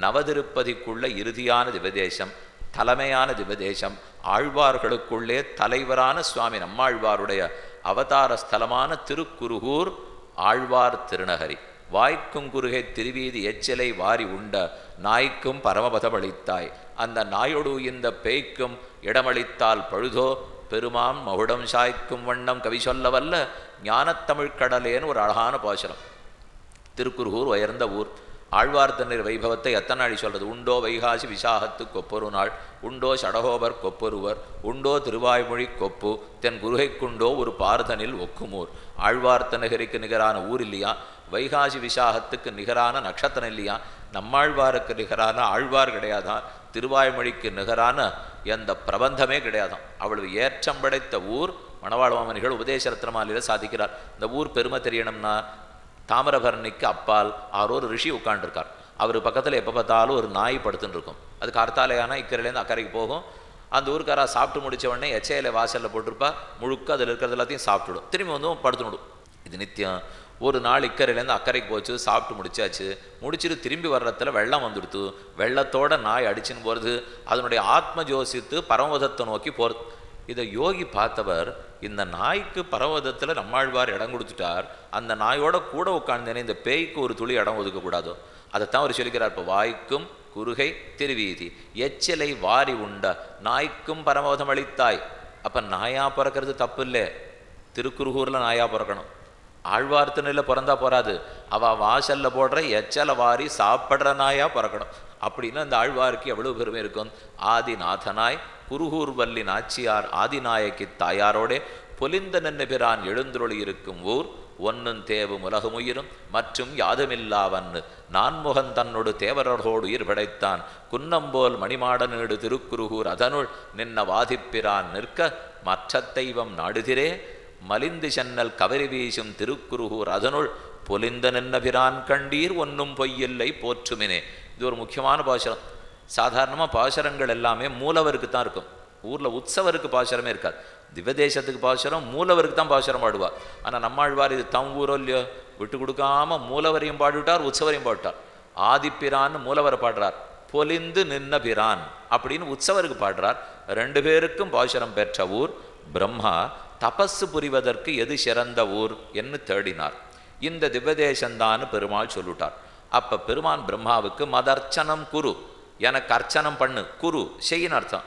நவதிருப்பதிக்குள்ள இறுதியான திவதேசம் தலைமையான திவதேசம் ஆழ்வார்களுக்குள்ளே தலைவரான சுவாமி நம்மாழ்வாருடைய அவதார ஸ்தலமான திருக்குருகூர் ஆழ்வார் திருநகரி. வாய்க்கும் குறுகை திருவீதி எச்சிலை வாரி உண்ட நாய்க்கும் பரமபதமளித்தாய். அந்த நாயொடு இந்த பேய்க்கும் இடமளித்தால் பழுதோ? பெருமாம் மகுடம் சாய்க்கும் வண்ணம் கவி சொல்ல வல்ல கடலேன்னு ஒரு அழகான பாசுரம். திருக்குருகூர் உயர்ந்த ஊர். ஆழ்வார் வைபவத்தை வைபவத்தை எத்தனாழி சொல்கிறது உண்டோ வைகாசி விசாகத்து கொப்பொரு நாள் உண்டோ சடகோபர் கொப்பொருவர் உண்டோ திருவாய்மொழி கொப்பு தென் குருகைக்குண்டோ ஒரு பார்த்தனில் ஒக்குமூர். ஆழ்வார் நிகரான ஊர் இல்லையா? வைகாசி விசாகத்துக்கு நிகரான நட்சத்திரம் இல்லையா? நம்மாழ்வாருக்கு நிகரான ஆழ்வார் கிடையாதான் திருவாய்மொழிக்கு நிகரான எந்த பிரபந்தமே கிடையாதாம். அவ்வளவு ஏற்றம் படைத்த ஊர் மணவாழ்வாமணிகள் உபதேச ரத்னமாலையில் சாதிக்கிறார். இந்த ஊர் பெருமை தெரியணும்னா தாமிரபரணிக்கு அப்பால் அவர் ஒரு ரிஷி உட்காண்டிருக்கார் அவர் பக்கத்தில் எப்போ பார்த்தாலும் ஒரு நாய் படுத்துன்னு இருக்கும் அது கார்த்தாலையானா இக்கரையிலேருந்து அக்கறைக்கு போகும். அந்த ஊருக்காரா சாப்பிட்டு முடித்த உடனே எச்சையில வாசலில் போட்டிருப்பா. முழுக்க அதில் இருக்கிறது எல்லாத்தையும் சாப்பிட்டுடும். திரும்பி வந்து படுத்துனுடும் இது நித்தியம். ஒரு நாள் இக்கரையிலேருந்து அக்கறைக்கு போச்சு சாப்பிட்டு முடிச்சாச்சு. முடிச்சுட்டு திரும்பி வர்றதுல வெள்ளம் வந்துடுத்து. வெள்ளத்தோட நாய் அடிச்சுன்னு போகிறது அதனுடைய ஆத்ம ஜோசித்து பரமபதத்தை நோக்கி போகிறது இதை யோகி பார்த்தவர் இந்த நாய்க்கு பரவதத்தில் நம்மாழ்வார் இடம் கொடுத்துட்டார் அந்த நாயோட கூட உட்கார்ந்தேனே இந்த பேய்க்கு ஒரு துளி இடம் ஒதுக்கக்கூடாதோ அதைத்தான் அவர் சொல்லிக்கிறார். இப்போ வாய்க்கும் குறுகை திருவீதி எச்சிலை வாரி உண்ட நாய்க்கும் பரமபதம் அளித்தாய். அப்போ நாயாக பிறக்கிறது தப்பு இல்லை திருக்குறுகூரில் நாயா பிறக்கணும். ஆழ்வார்த்தனையில் பிறந்தா போறாது. அவ வாசலில் போடுற எச்சலை வாரி சாப்பிட்ற நாயா பிறக்கணும். அப்படின்னு அந்த ஆழ்வாருக்கு எவ்வளவு பெருமை இருக்கும். ஆதிநாதனாய் குருகூர் வல்லி நாச்சியார் ஆதிநாயகி தாயாரோடே பொலிந்த நின்னுபிரான் எழுந்துருளி இருக்கும் ஊர் ஒன்னும் தேவும் உலகமுயிரும் மற்றும் யாதுமில்லாவன்னு நான்முகன் தன்னோடு தேவரர்களோடு உயிர் படைத்தான் குன்னம்போல் மணிமாடனேடு திருக்குருகூர் அதனுள் நின்ன வாதிப்பிரான் நிற்க மற்ற தெய்வம் நாடுதிரே மலிந்து சென்னல் கவரி வீசும் திருக்குருகூர் அதனுள் பொலிந்த நின்னபிரான் கண்டீர் ஒன்றும் பொய்யில்லை போற்றுமினே. இது ஒரு முக்கியமான பாசுரம். சாதாரணமாக பாசுரங்கள் எல்லாமே மூலவருக்கு தான் இருக்கும். ஊரில் உற்சவருக்கு பாசுரமே இருக்காது. திவதேசத்துக்கு பாசுரம் மூலவருக்கு தான் பாசுரம் பாடுவார் ஆனால் நம்மாழ்வார் இது தம் ஊரோ இல்லையோ? விட்டு கொடுக்காம மூலவரையும் பாடிவிட்டார் உற்சவரையும் பாடிட்டார் ஆதிப்பிரான்னு மூலவரை பாடுறார். பொலிந்து நின்ன பிரான் அப்படின்னு உற்சவருக்கு பாடுறார். ரெண்டு பேருக்கும் பாசுரம் பெற்ற ஊர் பிரம்மா. தபஸு புரிவதற்கு எது சிறந்த ஊர் என்று தேடினார். இந்த திவ்யதேசந்தான்னு பெருமாள் சொல்லிட்டார். அப்போ பெருமான் பிரம்மாவுக்கு மதர்ச்சனம் குரு. எனக்கு அர்ச்சனம் பண்ணு குரு செய்யின்னு அர்த்தம்.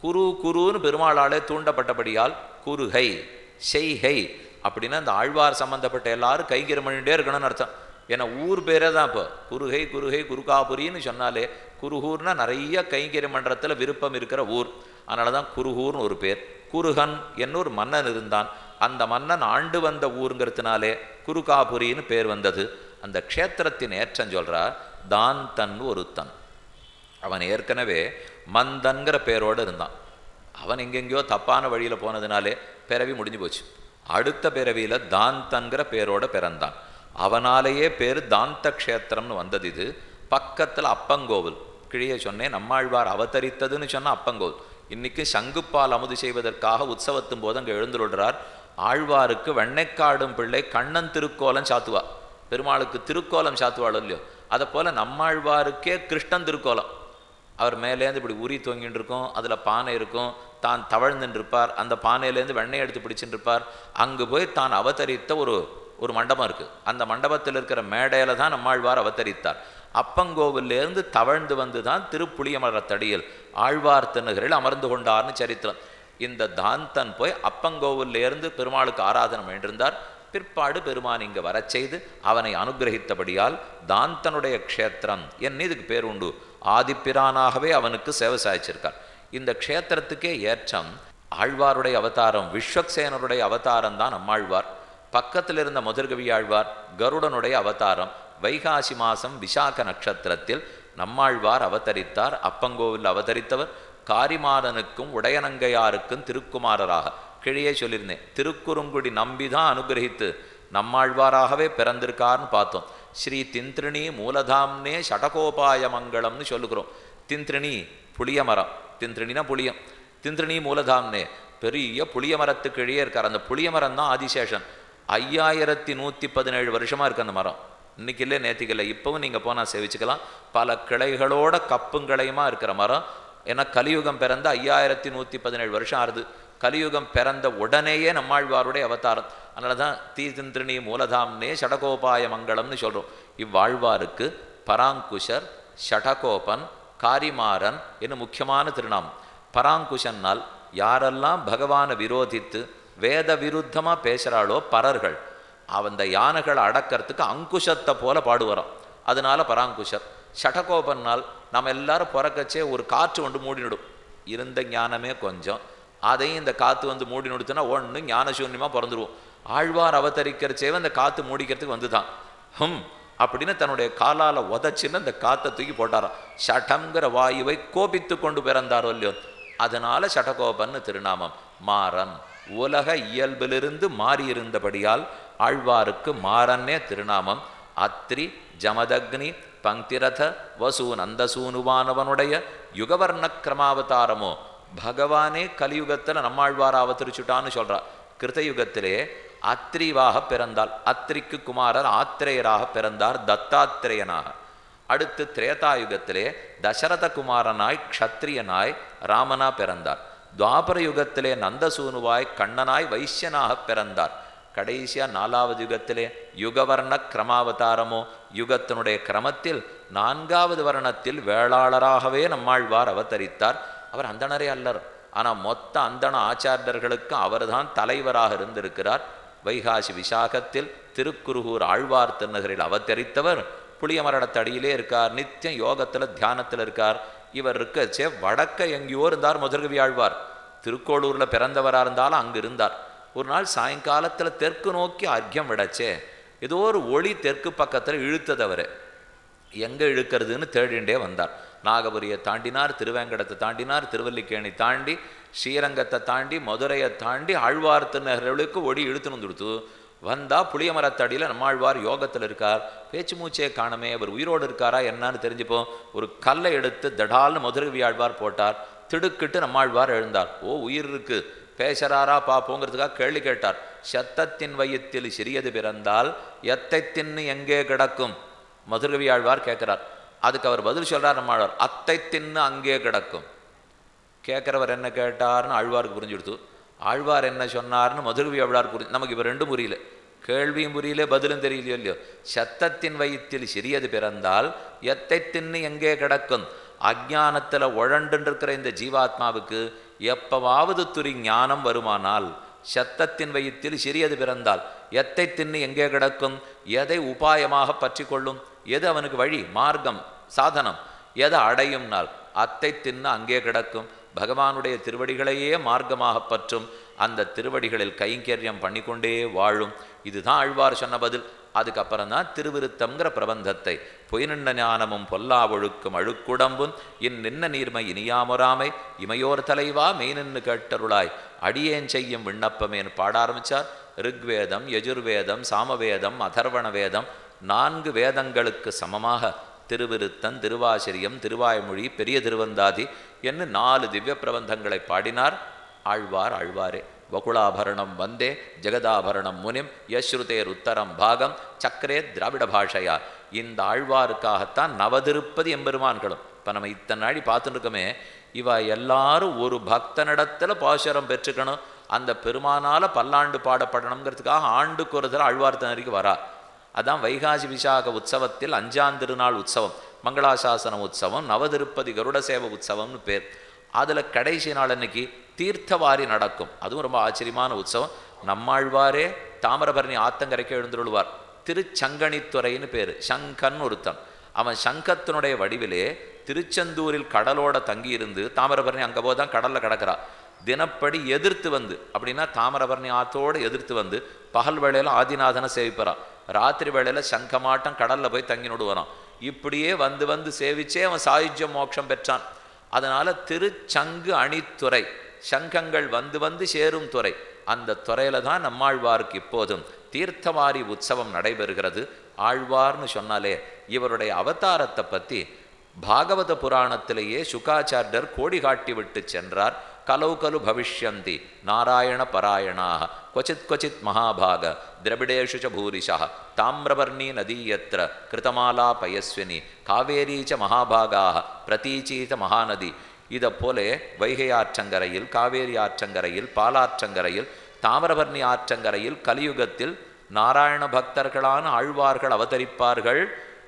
குரு குருன்னு பெருமாளாலே தூண்டப்பட்டபடியால் குருகை செய்கை அப்படின்னா அந்த ஆழ்வார் சம்பந்தப்பட்ட எல்லாரும் கைகிரம் பண்ணிட்டே இருக்கணும்னு அர்த்தம். ஏன்னா ஊர் பேரே தான் இப்போ. குருகை குருகை குருகாபுரின்னு சொன்னாலே குருகூர்னா நிறைய கைங்கரிய மன்றத்தில் விருப்பம் இருக்கிற ஊர். அதனால தான் குருகூர்னு ஒரு பேர். குருகன் என்னொரு மன்னன் இருந்தான். அந்த மன்னன் ஆண்டு வந்த ஊருங்கிறதுனாலே குருகாபுரின்னு பேர் வந்தது. அந்த க்ஷேத்திரத்தின் ஏற்றம் சொல்கிறா தான் தன் ஒருத்தன். அவன் ஏற்கனவே மந்தன்கிற பேரோடு இருந்தான். அவன் எங்கெங்கேயோ தப்பான வழியில் போனதுனாலே பிறவி முடிஞ்சு போச்சு. அடுத்த பிறவியில் தாந்தன்கிற பேரோட பிறந்தான். அவனாலேயே பேர் தாந்த க்ஷேத்திரம்னு வந்தது இது. பக்கத்தில் அப்பங்கோவில். கிழிய சொன்னேன் நம்மாழ்வார் அவதரித்ததுன்னு சொன்னால் அப்பங்கோவில். இன்னைக்கு சங்குப்பால் அமுது செய்வதற்காக உற்சவத்தும் போது அங்கே எழுந்துள்ளார் ஆழ்வாருக்கு வெண்ணைக்காடும் பிள்ளை கண்ணன் திருக்கோலம் சாத்துவா. பெருமாளுக்கு திருக்கோலம் சாத்துவாள் இல்லையோ? அதை போல நம்மாழ்வாருக்கே கிருஷ்ணன் திருக்கோலம். அவர் மேலேருந்து இப்படி உரி தொங்கின்னு இருக்கும் அதில் பானை இருக்கும் தான் தவழ்ந்துட்டு இருப்பார் அந்த பானையிலேருந்து வெண்ணெய் எடுத்து பிடிச்சிட்டு இருப்பார் அங்கு போய் தான் அவதரித்த ஒரு ஒரு மண்டபம் இருக்குது அந்த மண்டபத்தில் இருக்கிற மேடையில் தான் நம்மாழ்வார் அவதரித்தார். அப்பங்கோவிலேருந்து தவழ்ந்து வந்து தான் திருப்புளியமரத்தடியில் ஆழ்வார் திண்ணுகளில் அமர்ந்து கொண்டார்னு சரித்திரம். இந்த தாந்தன் போய் அப்பங்கோவிலேருந்து பெருமாளுக்கு ஆராதனை வேண்டியிருந்தார் பிற்பாடு பெருமான் இங்கு வரச் செய்து அவனை அனுகிரகித்தபடியால் தாந்தனுடைய க்ஷேத்திரம் என் இதுக்கு பேர் உண்டு. ஆதிப்பிரானாகவே அவனுக்கு சேவை சாய்ச்சிருக்கார். இந்த க்ஷேத்திரத்துக்கே ஏற்றம் ஆழ்வாருடைய அவதாரம் விஸ்வக்சேனருடைய அவதாரம் தான் நம்மாழ்வார் பக்கத்தில் இருந்த முதற்கவி ஆழ்வார் கருடனுடைய அவதாரம் வைகாசி மாசம் விசாக நட்சத்திரத்தில் நம்மாழ்வார் அவதரித்தார். அப்பங்கோவில் அவதரித்தவர் காரிமாறனுக்கும் உடையனங்கையாருக்கும் திருக்குமாரராக. கிழியே சொல்லியிருந்தேன் திருக்குறுங்குடி நம்பிதான் அனுகிரகித்து நம்மாழ்வாராகவே பிறந்திருக்கார்னு பார்த்தோம். ஸ்ரீ திந்திரிணி மூலதாம்னே சடகோபாய மங்களம்னு சொல்லுகிறோம். திந்திரிணி புளிய மரம். திந்திரிணினா புளியம். திந்திரிணி மூலதாம்னே பெரிய புளிய மரத்துக்கு கீழே இருக்கார். அந்த புளிய மரம் தான் ஆதிசேஷன். ஐயாயிரத்தி நூற்றி பதினேழு வருஷமா இருக்கு அந்த மரம். இன்னைக்கு இல்லை நேற்றுக்கு இல்லை இப்போவும் நீங்கள் போனால் சேவிச்சுக்கலாம். பல கிளைகளோட கப்புங்களையுமா இருக்கிற மரம். ஏன்னா கலியுகம் பிறந்த ஐயாயிரத்தி நூற்றி பதினேழு வருஷம் ஆறுது. கலியுகம் பிறந்த உடனேயே நம்மாழ்வாருடைய அவதாரம். அதனால தான் தீதிந்திரிணி மூலதாம்னே ஷடகோபாய மங்களம்னு சொல்கிறோம் இவ்வாழ்வாருக்கு பராங்குஷர் ஷடகோபன் காரிமாறன் என்னும் முக்கியமான திருநாமம். பராங்குஷன்னால் யாரெல்லாம் பகவானை விரோதித்து வேத விருத்தமாக பேசுகிறாளோ பரர்கள். அந்த யானைகளை அடக்கிறதுக்கு அங்குஷத்தை போல பாடுவரான் அதனால பராங்குஷர். ஷடகோபன்னால் நம்ம எல்லாரும் பிறக்கச்சே ஒரு காற்று வந்து மூடினிடும் இருந்த ஞானமே கொஞ்சம். அதையும் இந்த காற்று வந்து மூடி நிறுத்துனா ஒன்று ஞானசூன்யமாக பிறந்துருவோம். ஆழ்வார் அவதரிக்கிறச்சே அந்த காற்று மூடிக்கிறதுக்கு வந்துதான். ஹம் அப்படின்னு தன்னுடைய காலால் உதச்சின்னு அந்த காற்றை தூக்கி போட்டாராம். ஷடங்கிற வாயுவை கோபித்து கொண்டு பிறந்தாரோ இல்லையோ? அதனால ஷடகோபன்னு திருநாமம். மாறன். உலக இயல்பிலிருந்து மாறியிருந்தபடியால் ஆழ்வாருக்கு மாறன்னே திருநாமம். அத்ரி ஜமதக்னி பங்கிரத வசு நந்தசூனுவானவனுடைய யுகவர்ண கிரமாவதாரமோ பகவானே கலியுகத்தில் நம்மாழ்வார அவதரிச்சுட்டான்னு சொல்கிறா கிருதயுகத்திலே அத்ரிவாக பிறந்தாள். அத்ரிக்கு குமாரர் ஆத்திரேயராக பிறந்தார் தத்தாத்திரேயனாக. அடுத்து திரேதாயுகத்திலே தசரத குமாரனாய் க்ஷத்ரியனாய் ராமனா பிறந்தார். துவாபர யுகத்திலே நந்தசூனுவாய் கண்ணனாய் வைசியனாக பிறந்தார். கடைசியா நாலாவது யுகத்திலே யுகவர்ண கிரமாவதாரமோ யுகத்தினுடைய கிரமத்தில் நான்காவது வர்ணத்தில் வேளாளராகவே நம்மாழ்வார் அவதரித்தார். அவர் அந்தணரே அல்லர். ஆனா மொத்த அந்தண ஆச்சாரியர்களுக்கு அவர்தான் தலைவராக இருந்திருக்கிறார். வைகாசி விசாகத்தில் திருக்குருகூர் ஆழ்வார் திருநகரில் அவதரித்தவர். புளியமரடத்தடியிலே இருக்கார். நித்தியம் யோகத்துல தியானத்துல இருக்கார். இவர் இருக்கச்சே வடக்க எங்கேயோ இருந்தார் முதற்கவி ஆழ்வார். திருக்கோளூர்ல பிறந்தவராக இருந்தாலும் அங்கு இருந்தார். ஒரு நாள் சாயங்காலத்துல தெற்கு நோக்கி அர்க்கியம் விடச்சே. ஏதோ ஒரு ஒளி தெற்கு பக்கத்துல இழுத்ததவர் எங்கே இழுக்கிறதுன்னு தேடிண்டே வந்தார். நாகபுரியை தாண்டினார் திருவேங்கடத்தை தாண்டினார் திருவல்லிக்கேணி தாண்டி ஸ்ரீரங்கத்தை தாண்டி மதுரையை தாண்டி ஆழ்வார் திருநகர்களுக்கு ஒடி இழுத்துன்னு வந்தால் வந்தா புளியமரத்தடியில் நம்மாழ்வார் யோகத்தில் இருக்கார். பேச்சு மூச்சே காணமே அவர் உயிரோடு இருக்காரா என்னன்னு தெரிஞ்சுப்போம் ஒரு கல்லை எடுத்து தடால்னு மதுரவி ஆழ்வார் போட்டார். திடுக்கிட்டு நம்மாழ்வார் எழுந்தார். ஓ உயிர் இருக்கு. பேசுறாரா பார்ப்போங்கிறதுக்காக கேள்வி கேட்டார். சத்தத்தின் வயிற்றில் சிறியது பிறந்தால் எத்தை தின்னு எங்கே கிடக்கும்? மதுரவி ஆழ்வார் கேட்கிறார். அதுக்கு அவர் பதில் சொல்றார் நம்மாழ்வார் அத்தை தின்னு அங்கே கிடக்கும். கேட்குறவர் என்ன கேட்டார்னு ஆழ்வாருக்கு புரிஞ்சுடுத்து ஆழ்வார் என்ன சொன்னார்னு மதுரவி ஆழ்வார் புரி நமக்கு இப்போ ரெண்டும் புரியல. கேள்வியும் புரியல பதிலும் தெரியலையோ இல்லையோ. சத்தத்தின் வயிற்றில் சிறியது பிறந்தால் எத்தை தின்னு எங்கே கிடக்கும்? அஜானத்தில் உழண்டுருக்கிற இந்த ஜீவாத்மாவுக்கு எப்பவாவது துரி ஞானம் வருமானால் சத்தத்தின் வயிற்றில் சிறியது பிறந்தால் எத்தை தின்னு எங்கே கிடக்கும்? எதை உபாயமாக பற்றி கொள்ளும் எது அவனுக்கு வழி மார்க்கம் சாதனம்? எதை அடையும் நாள் அத்தை தின்னு அங்கே கிடக்கும்? பகவானுடைய திருவடிகளையே மார்க்கமாக பற்றும். அந்த திருவடிகளில் கைங்கரியம் பண்ணிக்கொண்டே வாழும். இதுதான் ஆழ்வார் சொன்ன பதில். அதுக்கப்புறம் தான் திருவிருத்தம்ங்கிற பிரபந்தத்தை பொய்நின்ன ஞானமும் பொல்லா ஒழுக்கும் அழுக்குடம்பும் இன் நின்ன நீர்மை இனியாமொராமை இமையோர் தலைவா மெய்நின்னு கேட்டருளாய். அடியேன் செய்யும் விண்ணப்பமேன் பாட ஆரம்பிச்சார்? ரிக்வேதம் யஜுர்வேதம் சாமவேதம் அதர்வண வேதம் நான்கு வேதங்களுக்கு சமமாக. திருவிருத்தன் திருவாசிரியம் திருவாய்மொழி பெரிய திருவந்தாதி என்று நாலு திவ்ய பிரபந்தங்களை பாடினார். ஆழ்வார் ஆழ்வாரே. வகுளாபரணம் வந்தே ஜெகதாபரணம் முனிம் யஸ்ருதேர் உத்தரம் பாகம் சக்கரே திராவிட பாஷையா. இந்த ஆழ்வாருக்காகத்தான் நவதிருப்பதி எம்பெருமான்களும். இப்போ நம்ம இத்தனை நாடி பார்த்துருக்கோமே இருக்கோமே இவ எல்லாரும் ஒரு பக்தனிடத்தில் பாசுரம் பெற்றுக்கணும். அந்த பெருமானால பல்லாண்டு பாடப்படணுங்கிறதுக்காக ஆண்டுக்கு ஒரு தடவை ஆழ்வார் வரா. அதான் வைகாசி விசாக உற்சவத்தில் அஞ்சாம் திருநாள் உற்சவம். மங்களாசாசன உற்சவம் நவதிருப்பதி கருட சேவ உற்சவம்னு பேர். அதில் கடைசி நாள் அன்னைக்கு தீர்த்தவாரி நடக்கும். அதுவும் ரொம்ப ஆச்சரியமான உற்சவம். நம்மாழ்வாரே தாமிரபரணி ஆத்தங்கரைக்கு எழுந்துள்ளுவார் திருச்சங்கணித்துறைன்னு பேர். சங்கன் ஒருத்தன். அவன் சங்கத்தினுடைய வடிவிலே திருச்செந்தூரில் கடலோட தங்கியிருந்து தாமிரபரணி அங்கே போதான் கடலில் கிடக்கிறா. தினப்படி எதிர்த்து வந்து அப்படின்னா தாமிரபரணி ஆத்தோடு எதிர்த்து வந்து பகல் வேளையில் ஆதிநாதனை சேவிப்பறான் ராத்திரி வேளையில் சங்கமாட்டம் கடலில் போய் தங்கி நடுவறான் இப்படியே வந்து வந்து சேவிச்சே அவன் சாயுஜ்ய மோட்சம் பெற்றான். அதனால் திருச்சங்கு அணித்துறை சங்கங்கள் வந்து வந்து சேரும் துறை. அந்த துறையில் தான் நம்மாழ்வாருக்கு இப்போதும் தீர்த்தவாரி உற்சவம் நடைபெறுகிறது. ஆழ்வார்னு சொன்னாலே இவருடைய அவதாரத்தை பற்றி பாகவத புராணத்திலேயே சுகாச்சாரியர் கோடி காட்டி விட்டு சென்றார். கலவு கலு பவிஷ்யந்தி நாராயண பராயணாக. கொச்சித் கொச்சித் மகாபாக. திரவிடேஷு ச பூரிஷா. தாமிரபர்ணி நதீயத்திர கிருதமாலா பயஸ்வினி. காவேரீ ச மகாபாகாக. பிரதீச்சீத மகாநதி. இதை போல வைகை ஆற்றங்கரையில் காவேரி ஆற்றங்கரையில் பாலாற்றங்கரையில் தாமிரபரணி ஆற்றங்கரையில் கலியுகத்தில் நாராயண பக்தர்களான ஆழ்வார்கள் அவதரிப்பார்கள்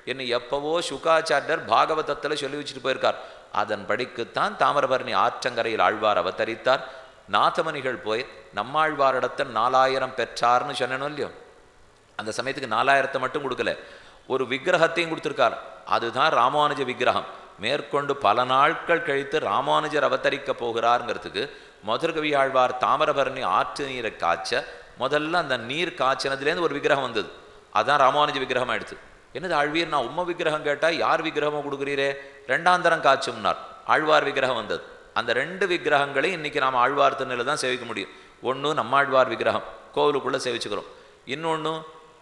என்று எப்பவோ சுகாச்சாரியர் பாகவதத்தில் சொல்லி வச்சுட்டு போயிருக்கார். அதன் படிக்குத்தான் தாமிரபரணி ஆற்றங்கரையில் ஆழ்வார் அவதரித்தார். நாதமணிகள் போய் நம்மாழ்வாரிடத்தில் நாலாயிரம் பெற்றார்னு சொன்னனும் இல்லையோ? அந்த சமயத்துக்கு நாலாயிரத்தை மட்டும் கொடுக்கல. ஒரு விக்கிரகத்தையும் கொடுத்துருக்கார். அதுதான் ராமானுஜ விக்கிரகம். மேற்கொண்டு பல நாட்கள் கழித்து ராமானுஜர் அவதரிக்க போகிறாருங்கிறதுக்கு மதுரகவி ஆழ்வார் தாமிரபரணி ஆற்று நீரை காய்ச்ச முதல்ல அந்த நீர் காய்ச்சினதுலேருந்து ஒரு விக்கிரகம் வந்தது. அதான் ராமானுஜ விக்கிரகம் ஆயிடுச்சு. என்னது ஆழ்வீர் நான் உம்ம விக்கிரகம் கேட்டால் யார் விக்கிரகமும் கொடுக்குறீரே? ரெண்டாந்தரம் காய்ச்சும்னார். ஆழ்வார் விக்கிரகம் வந்தது. அந்த ரெண்டு விக்கிரகங்களை இன்னைக்கு நாம் ஆழ்வார் திருநிலை தான் சேவிக்க முடியும். ஒன்று நம்மாழ்வார் விக்கிரகம் கோவிலுக்குள்ளே சேவிச்சுக்கிறோம். இன்னொன்று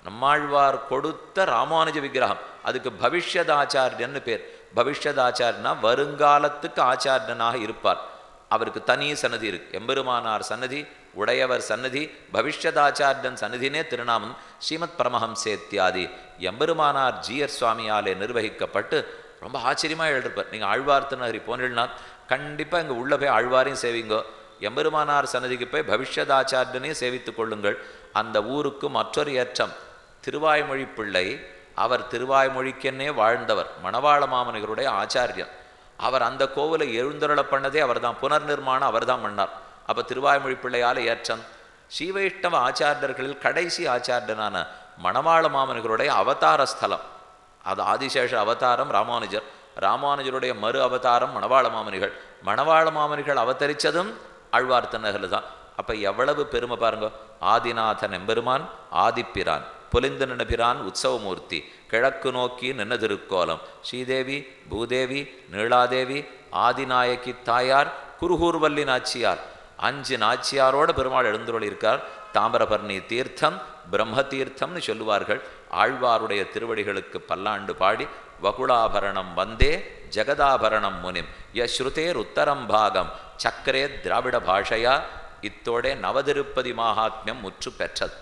நம்மாழ்வார் கொடுத்த ராமானுஜ விக்கிரகம். அதுக்கு பவிஷ்யதாச்சாரியன்னு பேர். பவிஷ்யத் பவிஷ்யதாச்சாரியனா வருங்காலத்துக்கு ஆச்சாரியனாக இருப்பார். அவருக்கு தனி சன்னதி இருக்கு. எம்பெருமானார் சன்னதி உடையவர் சன்னதி பவிஷ்யதாச்சாரியன் சன்னதினே திருநாமம் ஸ்ரீமத் பரமஹம்சேத்தியாதி எம்பெருமானார் ஜிஎர் சுவாமியாலே நிர்வகிக்கப்பட்டு ரொம்ப ஆச்சரியமாக எழுதிருப்பார். நீங்கள் ஆழ்வார் திருநகரி போனீங்கன்னா கண்டிப்பாக இங்கே உள்ளே போய் ஆழ்வாரையும் சேவிங்கோ. எம்பெருமானார் சன்னதிக்கு போய் பவிஷ்யதாச்சாரியனையும் சேவித்துக் கொள்ளுங்கள். அந்த ஊருக்கு மற்றொரு ஏற்றம் திருவாய்மொழி பிள்ளை அவர் திருவாய்மொழிக்கென்னே வாழ்ந்தவர் மணவாள மாமனிகருடைய ஆச்சாரியன் அவர் அந்த கோவிலை எழுந்தருள பண்ணதே அவர் தான் புனர் நிர்மாணம் அவர் தான் பண்ணார். அப்போ திருவாய்மொழி பிள்ளையால் ஏற்றம் ஸ்ரீவைஷ்ணவ ஆச்சாரியர்களில் கடைசி ஆச்சாரியனான மணவாள மாமனிகருடைய அவதார ஸ்தலம். அது ஆதிசேஷ அவதாரம் ராமானுஜர். ராமானுஜருடைய மறு அவதாரம் மணவாள மாமனிகள் மணவாள மாமனிகள் அவதரித்ததும் ஆழ்வார் திருநகரில் தான் அப்போ எவ்வளவு பெருமை பாருங்க. ஆதிநாதன் எம்பெருமான் ஆதிப்பிரான். பொலிந்து நினபிரான் உற்சவமூர்த்தி. கிழக்கு நோக்கி நின்ன திருக்கோலம் ஸ்ரீதேவி பூதேவி நீளாதேவி ஆதிநாயகி தாயார் குருகூர்வல்லி நாச்சியார். அஞ்சு நாச்சியாரோட பெருமாள் எழுந்துள்ளிருக்கார் தாமிரபரணி தீர்த்தம் பிரம்ம தீர்த்தம்னு சொல்லுவார்கள். ஆழ்வாருடைய திருவடிகளுக்கு பல்லாண்டு பாடி வகுளாபரணம் வந்தே ஜெகதாபரணம் முனிம். யஸ்ருதேர் உத்தரம் பாகம் சக்கரே திராவிட பாஷையா இத்தோடே நவதிருப்பதி மகாத்மியம் முற்று பெற்றது.